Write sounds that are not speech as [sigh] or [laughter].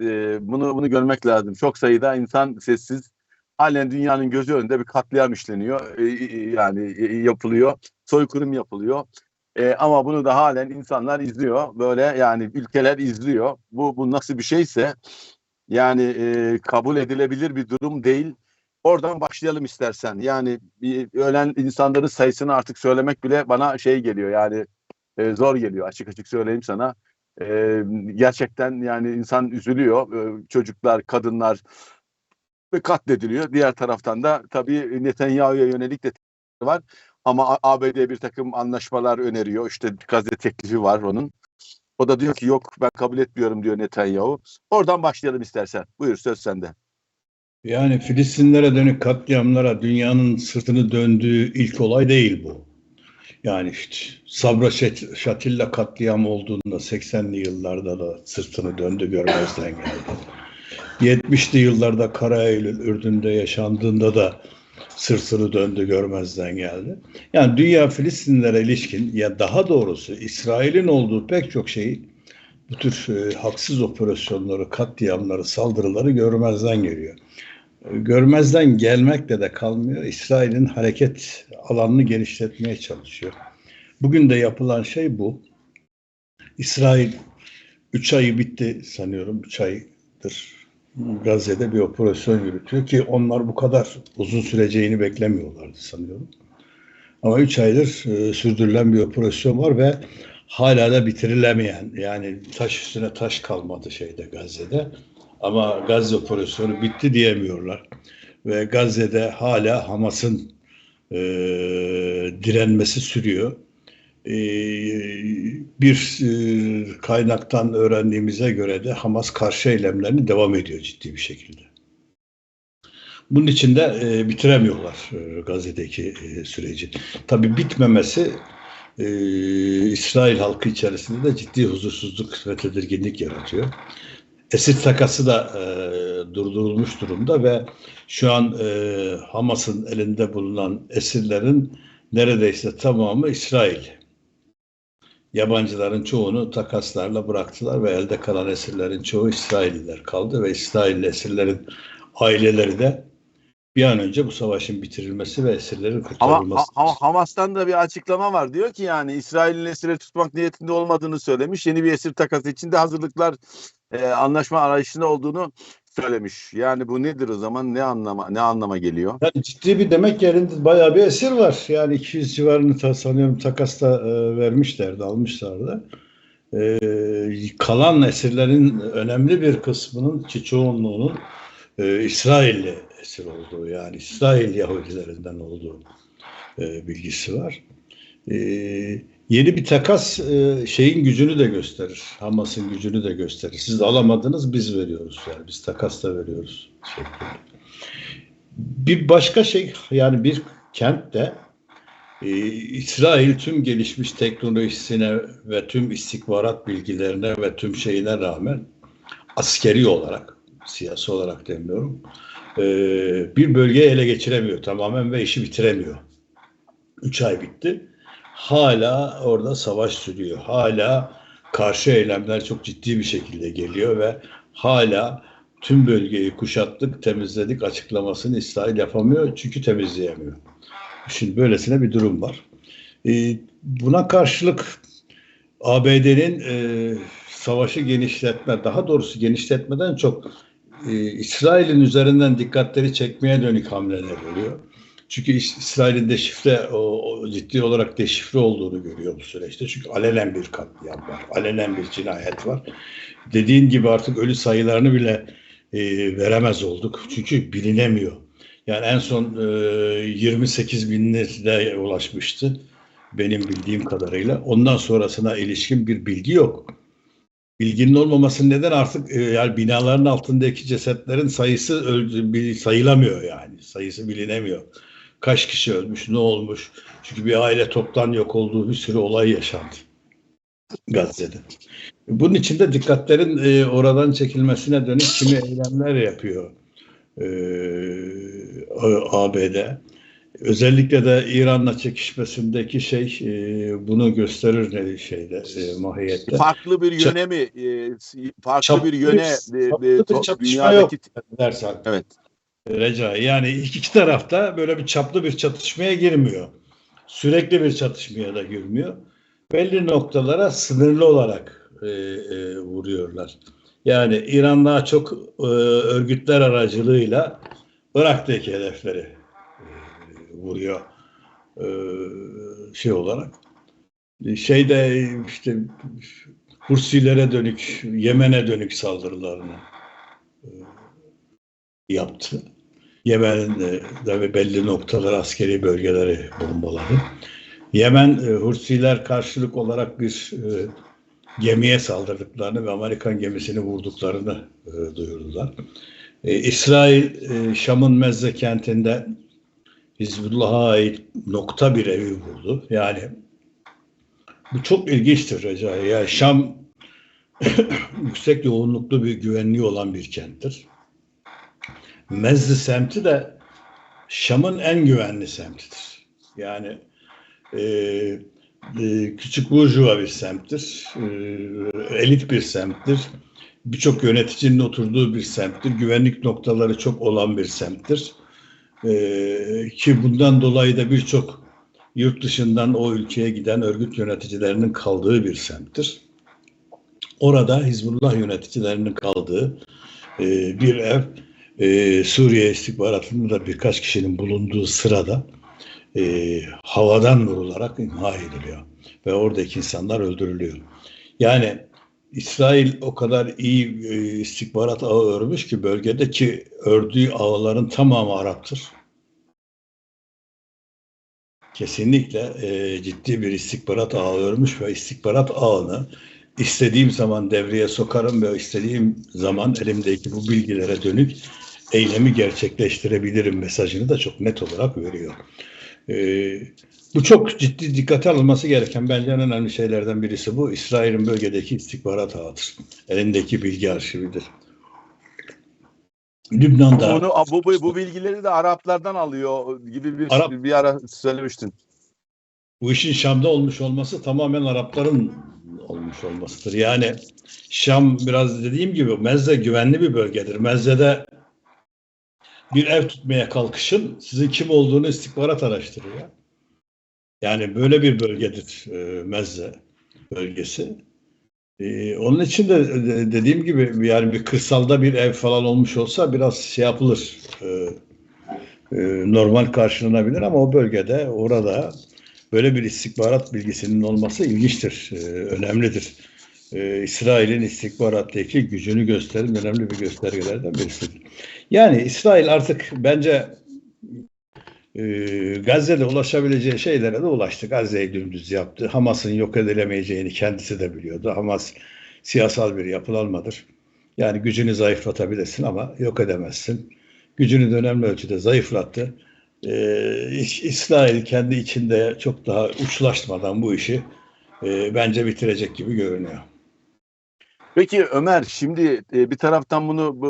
e, bunu bunu görmek lazım. Çok sayıda insan sessiz. Halen dünyanın gözü önünde bir katliam işleniyor. E, yani e, yapılıyor. Soykırım yapılıyor. E, ama bunu da halen insanlar izliyor. Böyle yani ülkeler izliyor. Bu bu nasıl bir şeyse yani e, kabul edilebilir bir durum değil. Oradan başlayalım istersen. Yani bir ölen insanların sayısını artık söylemek bile bana şey geliyor. Yani e, zor geliyor açık açık söyleyeyim sana. E, gerçekten yani insan üzülüyor. E, çocuklar, kadınlar ve katlediliyor. Diğer taraftan da tabii Netanyahu'ya yönelik de var. Ama ABD bir takım anlaşmalar öneriyor. İşte Gazze teklifi var onun. O da diyor ki yok ben kabul etmiyorum diyor Netanyahu. Oradan başlayalım istersen. Buyur söz sende. Yani Filistinlere dönük katliamlara dünyanın sırtını döndüğü ilk olay değil bu. Yani işte Sabra Şatilla katliam olduğunda 80'li yıllarda da sırtını döndü görmezden geldi. 70'li yıllarda Kara Eylül Ürdün'de yaşandığında da sırtını döndü görmezden geldi. Yani dünya Filistinlere ilişkin ya daha doğrusu İsrail'in olduğu pek çok şeyi bu tür e, haksız operasyonları, katliamları, saldırıları görmezden geliyor. Görmezden gelmekle de kalmıyor. İsrail'in hareket alanını genişletmeye çalışıyor. Bugün de yapılan şey bu. İsrail 3 ayı bitti sanıyorum. 3 aydır Gazze'de bir operasyon yürütüyor ki onlar bu kadar uzun süreceğini beklemiyorlardı sanıyorum. Ama 3 aydır e, sürdürülen bir operasyon var ve hala da bitirilemeyen yani taş üstüne taş kalmadı şeyde Gazze'de. Ama Gazze operasyonu bitti diyemiyorlar. Ve Gazze'de hala Hamas'ın e, direnmesi sürüyor. E, bir e, kaynaktan öğrendiğimize göre de Hamas karşı eylemlerini devam ediyor ciddi bir şekilde. Bunun için de e, bitiremiyorlar e, Gazze'deki e, süreci. Tabii bitmemesi e, İsrail halkı içerisinde de ciddi huzursuzluk ve tedirginlik yaratıyor. Esir takası da e, durdurulmuş durumda ve şu an e, Hamas'ın elinde bulunan esirlerin neredeyse tamamı İsrail. Yabancıların çoğunu takaslarla bıraktılar ve elde kalan esirlerin çoğu İsrailliler kaldı ve İsrailli esirlerin aileleri de bir an önce bu savaşın bitirilmesi ve esirlerin kurtarılması. Ama ha, Hamas'tan da bir açıklama var. Diyor ki yani İsrail'in esirleri tutmak niyetinde olmadığını söylemiş. Yeni bir esir takası için de hazırlıklar e, anlaşma arayışında olduğunu söylemiş. Yani bu nedir o zaman? Ne anlama ne anlama geliyor? Yani ciddi bir demek yerinde bayağı bir esir var. Yani 200 civarını ta, sanıyorum takasta e, vermişlerdi, almışlardı. E, kalan esirlerin önemli bir kısmının, çoğunluğunun e, İsrailli esir olduğu yani İsrail Yahudilerinden olduğu e, bilgisi var. E, yeni bir takas e, şeyin gücünü de gösterir. Hamas'ın gücünü de gösterir. Siz alamadınız biz veriyoruz yani biz takasla veriyoruz şeklinde. Bir başka şey yani bir kentte e, İsrail tüm gelişmiş teknolojisine ve tüm istihbarat bilgilerine ve tüm şeyine rağmen askeri olarak siyasi olarak demiyorum e, bir bölgeyi ele geçiremiyor tamamen ve işi bitiremiyor. Üç ay bitti. Hala orada savaş sürüyor. Hala karşı eylemler çok ciddi bir şekilde geliyor ve hala tüm bölgeyi kuşattık, temizledik açıklamasını İsrail yapamıyor çünkü temizleyemiyor. Şimdi böylesine bir durum var. Ee, buna karşılık ABD'nin e, savaşı genişletme, daha doğrusu genişletmeden çok e, İsrail'in üzerinden dikkatleri çekmeye dönük hamleler oluyor. Çünkü İsrail'in deşifre, o, o ciddi olarak deşifre olduğunu görüyor bu süreçte. Çünkü alenen bir katliam var, alenen bir cinayet var. Dediğin gibi artık ölü sayılarını bile e, veremez olduk. Çünkü bilinemiyor. Yani en son e, 28 binine ulaşmıştı benim bildiğim kadarıyla. Ondan sonrasına ilişkin bir bilgi yok bilginin olmamasının neden artık e, yani binaların altındaki cesetlerin sayısı öldü, sayılamıyor yani. Sayısı bilinemiyor. Kaç kişi ölmüş, ne olmuş? Çünkü bir aile toptan yok olduğu bir sürü olay yaşandı Gazze'de. Bunun için de dikkatlerin e, oradan çekilmesine dönük kimi eylemler yapıyor e, ABD. özellikle de İran'la çekişmesindeki şey e, bunu gösterir ne şeyde e, mahiyette. Farklı bir yöne mi? e, farklı Çaplı bir bir- yöne e, çaplı e, bir to- çatışma dünyadaki dersen. evet. Recai. Yani iki, tarafta böyle bir çaplı bir çatışmaya girmiyor. Sürekli bir çatışmaya da girmiyor. Belli noktalara sınırlı olarak e, e, vuruyorlar. Yani İran daha çok e, örgütler aracılığıyla Irak'taki hedefleri e, vuruyor e, şey olarak. Şeyde işte Hursilere dönük, Yemen'e dönük saldırılarını e, yaptı. Yemen'in de, de belli noktalar askeri bölgeleri bombaladı. Yemen e, Hursiler karşılık olarak bir e, gemiye saldırdıklarını ve Amerikan gemisini vurduklarını e, duyurdular. E, İsrail e, Şam'ın Mezze kentinde Hizbullah'a ait nokta bir evi vurdu. Yani bu çok ilginçtir Recai. Yani Şam [coughs] yüksek yoğunluklu bir güvenliği olan bir kenttir. Mezzi semti de Şam'ın en güvenli semtidir. Yani e, e, küçük burjuva bir semttir. E, elit bir semttir. Birçok yöneticinin oturduğu bir semttir. Güvenlik noktaları çok olan bir semttir. E, ki bundan dolayı da birçok yurt dışından o ülkeye giden örgüt yöneticilerinin kaldığı bir semttir. Orada Hizbullah yöneticilerinin kaldığı e, bir ev e, Suriye istihbaratında da birkaç kişinin bulunduğu sırada e, havadan vurularak imha ediliyor. Ve oradaki insanlar öldürülüyor. Yani İsrail o kadar iyi e, istihbarat ağı örmüş ki bölgede ki ördüğü ağların tamamı Arap'tır. Kesinlikle e, ciddi bir istihbarat ağı örmüş ve istihbarat ağını istediğim zaman devreye sokarım ve istediğim zaman elimdeki bu bilgilere dönük eylemi gerçekleştirebilirim mesajını da çok net olarak veriyor. Ee, bu çok ciddi dikkate alınması gereken bence en önemli şeylerden birisi bu. İsrail'in bölgedeki istihbarat ağıdır. Elindeki bilgi arşividir. Lübnan'da Bunu bu, bu, bu bilgileri de Araplardan alıyor gibi bir Arap- bir ara söylemiştin. bu işin Şam'da olmuş olması tamamen Arapların olmuş olmasıdır. Yani Şam biraz dediğim gibi Mezze güvenli bir bölgedir. Mezze'de bir ev tutmaya kalkışın sizin kim olduğunu istihbarat araştırıyor. Yani böyle bir bölgedir e, Mezze bölgesi. E, onun için de de- dediğim gibi yani bir kırsalda bir ev falan olmuş olsa biraz şey yapılır. E, e, normal karşılanabilir ama o bölgede orada böyle bir istihbarat bilgisinin olması ilginçtir, e, önemlidir. E, İsrail'in istihbarattaki gücünü gösteren önemli bir göstergelerden birisidir. Yani İsrail artık bence e, Gazze'de ulaşabileceği şeylere de ulaştı. Gazze'yi dümdüz yaptı. Hamas'ın yok edilemeyeceğini kendisi de biliyordu. Hamas siyasal bir yapılanmadır. Yani gücünü zayıflatabilirsin ama yok edemezsin. Gücünü de önemli ölçüde zayıflattı. Ee, İs- İsrail kendi içinde çok daha uçlaşmadan bu işi e, bence bitirecek gibi görünüyor. Peki Ömer şimdi e, bir taraftan bunu bu